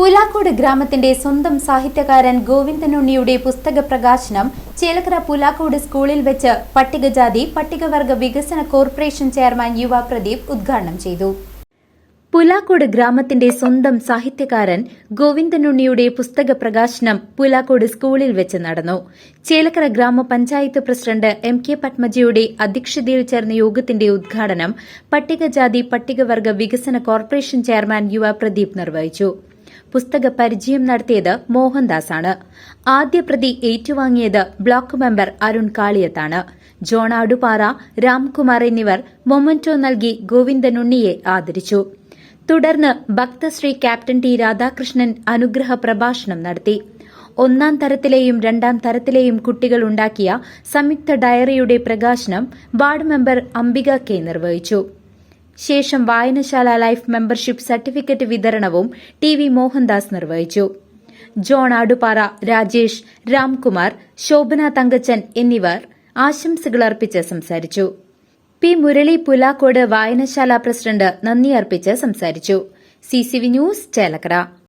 പുലാക്കോട് ഗ്രാമത്തിന്റെ സ്വന്തം സാഹിത്യകാരൻ ഗോവിന്ദനുണ്ണിയുടെ പുസ്തക പ്രകാശനം ചേലക്കര പുലാക്കോട് സ്കൂളിൽ വെച്ച് പട്ടികജാതി പട്ടികവർഗ വികസന കോർപ്പറേഷൻ ചെയർമാൻ യുവ പ്രദീപ് ഉദ്ഘാടനം ചെയ്തു. പുലാക്കോട് ഗ്രാമത്തിന്റെ സ്വന്തം സാഹിത്യകാരൻ ഗോവിന്ദനുണ്ണിയുടെ പുസ്തക പ്രകാശനം പുലാക്കോട് സ്കൂളിൽ വെച്ച് നടന്നു. ചേലക്കര ഗ്രാമപഞ്ചായത്ത് പ്രസിഡന്റ് എം കെ പത്മജിയുടെ അധ്യക്ഷതയിൽ ചേർന്ന യോഗത്തിന്റെ ഉദ്ഘാടനം പട്ടികജാതി പട്ടികവർഗ വികസന കോർപ്പറേഷൻ ചെയർമാൻ യുവ പ്രദീപ് നിർവഹിച്ചു. പുസ്തക പരിചയം നടത്തിയത് മോഹൻദാസാണ്. ആദ്യ പ്രതി ഏറ്റുവാങ്ങിയത് ബ്ലോക്ക് മെമ്പർ അരുൺ കാളിയത്താണ്. ജോൺ അടുപാറ രാംകുമാർ എന്നിവർ മൊമന്റോ നൽകി ഗോവിന്ദനുണ്ണിയെ ആദരിച്ചു. തുടർന്ന് ഭക്തശ്രീ ക്യാപ്റ്റൻ ടി രാധാകൃഷ്ണൻ അനുഗ്രഹ പ്രഭാഷണം നടത്തി. ഒന്നാം തരത്തിലെയും രണ്ടാം തരത്തിലെയും കുട്ടികൾ ഉണ്ടാക്കിയ സംയുക്ത ഡയറിയുടെ പ്രകാശനം വാർഡ് മെമ്പർ അംബിക കെ നിർവഹിച്ചു. ശേഷം വായനശാല ലൈഫ് മെമ്പർഷിപ്പ് സർട്ടിഫിക്കറ്റ് വിതരണവും ടി വി മോഹൻദാസ് നിർവഹിച്ചു. ജോൺ ആടുപാറ രാജേഷ് രാംകുമാർ ശോഭന തങ്കച്ചൻ എന്നിവർ ആശംസകൾ അർപ്പിച്ച് സംസാരിച്ചു. പി മുരളി പുലാക്കോട് വായനശാല പ്രസിഡന്റ് നന്ദി അർപ്പിച്ച് സംസാരിച്ചു. C C V news Chelakkara.